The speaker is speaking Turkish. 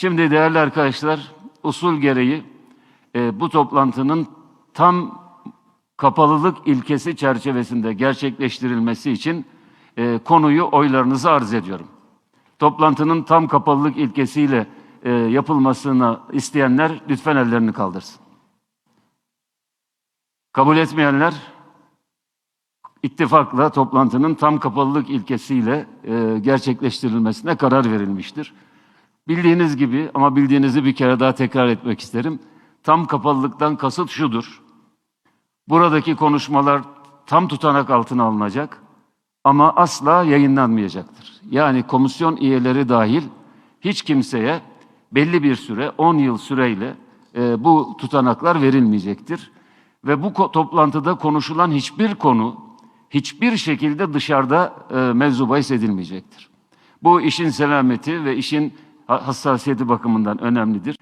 Şimdi değerli arkadaşlar, usul gereği e, bu toplantının tam kapalılık ilkesi çerçevesinde gerçekleştirilmesi için e, konuyu oylarınıza arz ediyorum. Toplantının tam kapalılık ilkesiyle e, yapılmasını isteyenler lütfen ellerini kaldırsın. Kabul etmeyenler ittifakla toplantının tam kapalılık ilkesiyle e, gerçekleştirilmesine karar verilmiştir. Bildiğiniz gibi ama bildiğinizi bir kere daha tekrar etmek isterim. Tam kapalılıktan kasıt şudur. Buradaki konuşmalar tam tutanak altına alınacak ama asla yayınlanmayacaktır. Yani komisyon üyeleri dahil hiç kimseye belli bir süre 10 yıl süreyle e, bu tutanaklar verilmeyecektir. Ve bu ko- toplantıda konuşulan hiçbir konu hiçbir şekilde dışarıda e, mevzu bahis edilmeyecektir. Bu işin selameti ve işin hassasiyeti bakımından önemlidir.